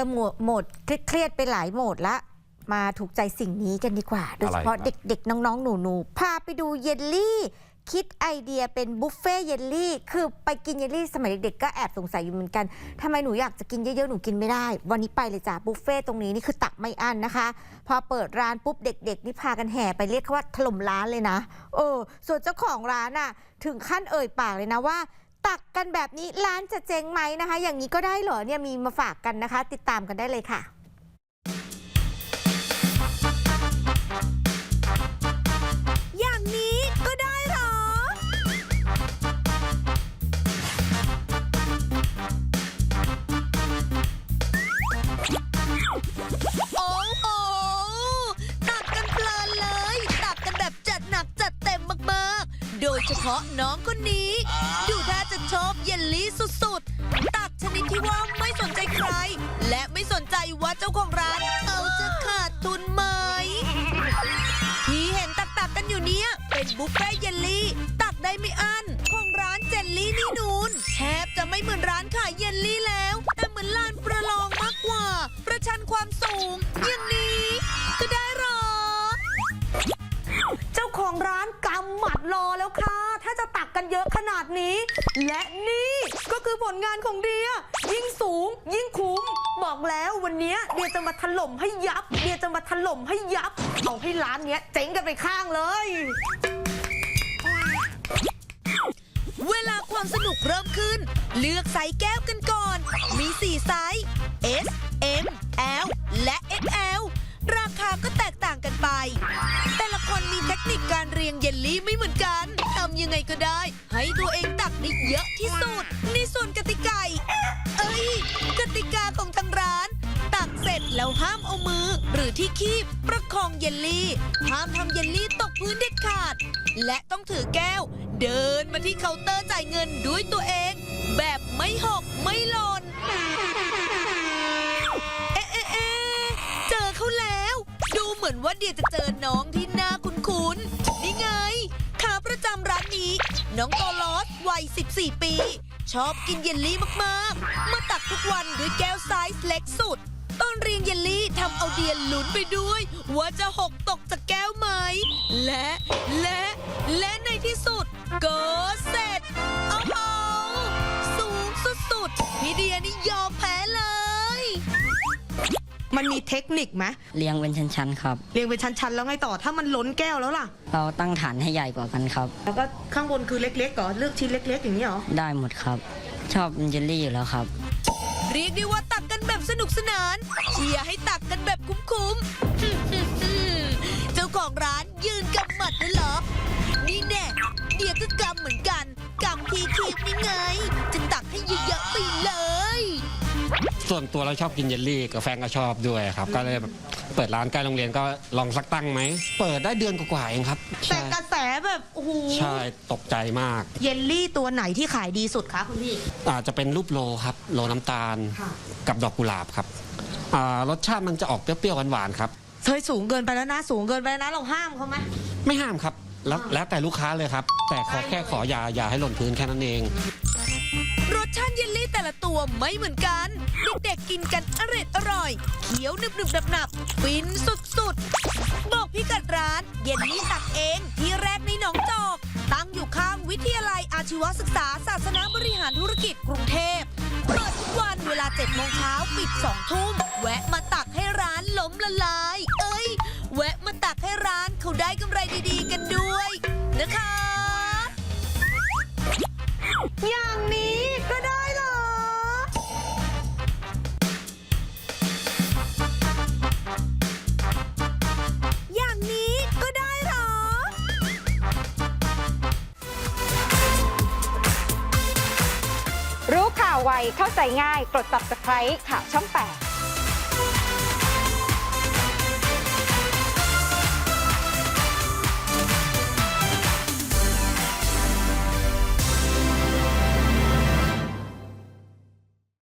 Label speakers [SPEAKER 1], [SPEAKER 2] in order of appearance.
[SPEAKER 1] อโหมดโหมดเครียดๆไปหลายโหมดละ มาถูกใจสิ่งนี้กันดีกว่า โดยเฉพาะ
[SPEAKER 2] อะไรครับ
[SPEAKER 1] เด็กๆ น้องๆ หนูๆ พาไปดูเยลลี่ คิดไอเดียเป็นบุฟเฟ่เยลลี่ คือไปกินเยลลี่สมัยเด็กๆ ก็แอบสงสัยอยู่เหมือนกันทำไมหนูอยากจะกินเยอะๆ หนูกินไม่ได้ วันนี้ไปเลยจ้ะบุฟเฟ่ตรงนี้นี่คือตักไม่อั้นนะคะ พอเปิดร้านปุ๊บเด็กๆ นี่พากันแห่ไปเรียกเขาว่าถล่มร้านเลยนะ เออ ส่วนเจ้าของร้านอะ ถึงขั้นเอ่ยปากเลยนะว่า ตักกันแบบนี้ร้านจะเจ๊งไหมนะคะ อย่างนี้ก็ได้เหรอเนี่ยมีมาฝากกันนะคะ ติดตามกันได้เลยค่ะ
[SPEAKER 3] โดยเฉพาะน้องคนนี้ ดูท่าจะชอบเยลลี่สุดๆ ตักชนิดที่ว่าไม่สนใจใคร และไม่สนใจว่าเจ้าของร้านเอาจะขาดทุนไหม ที่เห็นตักตักๆกันอยู่เนี้ยเป็นบุฟเฟ่เยลลี่ ตักได้ไม่อั้นของร้านเจลลี่นี่นูนแทบจะไม่เหมือนร้านขายเยลลี่แล้ว รอ
[SPEAKER 4] แล้วค่ะ ถ้าจะตักกันเยอะขนาดนี้ และนี่ก็คือผลงานของเดีย ยิ่งสูง ยิ่งคุ้ม บอกแล้ววันนี้เดียจะมาถล่มให้ยับ เดียจะมาถล่มให้ยับเอาให้ร้านเนี้ยเจ๊งกันไปข้างเลย
[SPEAKER 3] เวลาความสนุกเริ่มขึ้น เลือกไซส์แก้วกันก่อน มี 4 ไซส์ S M L และ XL ราคาก็แตกต่างกันไป แต่ละคนมีเทคนิคการเรียงเยลลี่ไม่ ไงก็ได้ ให้ตัวเองตักได้เยอะที่สุด ในส่วนกติกาเอ้ย กติกาของทางร้าน ตักเสร็จแล้วห้ามเอามือ หรือที่คีบประคองเยลลี่ ห้ามทำเยลลี่ตกพื้นเด็ดขาด และต้องถือแก้ว เดินมาที่เคาน์เตอร์จ่ายเงินด้วยตัวเอง แบบไม่หกไม่หล่นเอ๊ะเอ๊ะเอ๊ะเจอเขาแล้ว ดูเหมือนว่าเดียจะเจอน้องที่น่า น้องโตลอสวัย 14 ปี ชอบกินเยลลี่มาก ๆ มาตักทุกวันด้วยแก้วไซส์เล็กสุด ตอนเรียงเยลลี่ทำเอาเดียนลุ้นไปด้วย ว่าจะหกตกจากแก้วไหม และ มั
[SPEAKER 4] นมีเทคนิคไหม
[SPEAKER 5] เรียงเป็นชั้นๆครับ
[SPEAKER 4] เรียงเป็นชั้นๆแล้วไงต่อถ้ามันล้นแก้วแล้วล่ะ
[SPEAKER 5] เราตั้งฐานให้ใหญ่กว่ากันครับ
[SPEAKER 4] แล้วก็ข้างบนคือเล็กๆก่อนเลือกชิ้นเล็ก ๆ อย่างนี้เหรอ
[SPEAKER 5] ได้หมดครับ ชอบเยลลี่อยู่แล้วครับ
[SPEAKER 3] เรียกได้ว่าตักกันแบบสนุกสนานเชียร์ให้ตักกันแบบคุ้มๆเจ้าของร้านยืนกำ
[SPEAKER 2] ส่วนตัวเราชอบกินเยลลี่กับแฟนก็ชอบด้วยครับ ก็เลยแบบเปิดร้านใกล้โรงเรียนก็ลองสักตั้งไหม เปิดได้เดือนกว่าๆเองครับ
[SPEAKER 4] แต่
[SPEAKER 2] ใช่
[SPEAKER 4] กระแสแบบโอ้โห
[SPEAKER 2] ใช่ตกใจมาก
[SPEAKER 4] เยลลี่ตัวไหนที่ขายดีสุดคะคุณพี่
[SPEAKER 2] อาจจะเป็นรูปโลครับโลน้ำตาล
[SPEAKER 4] ค่ะ
[SPEAKER 2] กับดอกกุหลาบครับอ่ารสชาติมันจะออกเปรี้ยวๆหวานๆครับ
[SPEAKER 4] เฮ้ยสูงเกินไปแล้วนะ สูงเกินไปแล้วนะเราห้ามเขาไหม
[SPEAKER 2] ไม่ห้ามครับแล้วแล้วแต่ลูกค้าเลยครับ แต่ขอแค่ขออย่าอย่าให้หล่นพื้นแค่นั้นเอง
[SPEAKER 3] รสชาติเย ลลี่แต่ละตัวไม่เหมือนกัน เด็กๆกินกันอร่อยอร่อยเคี้ยวหนึบหนึบหนับหนับฟินสุดๆ บอกพี่กัดร้านเยลลี่ตักเองที่แรกในหนองจอก ตั้งอยู่ข้างวิทยาลัยอาชีวศึกษา ศาสนาบริหารธุรกิจกรุงเทพเปิดทุกวันเวลา7โมงเช้าปิด2ทุ่มแวะมาตักให้ร้านล้มละลาย เอ้ย แวะมาตักให้ร้านเขาได้กำไรดีๆกันด้วยนะคะา
[SPEAKER 1] วไวเข้าใจง่ายกด subscribe ข่าวช่อง 8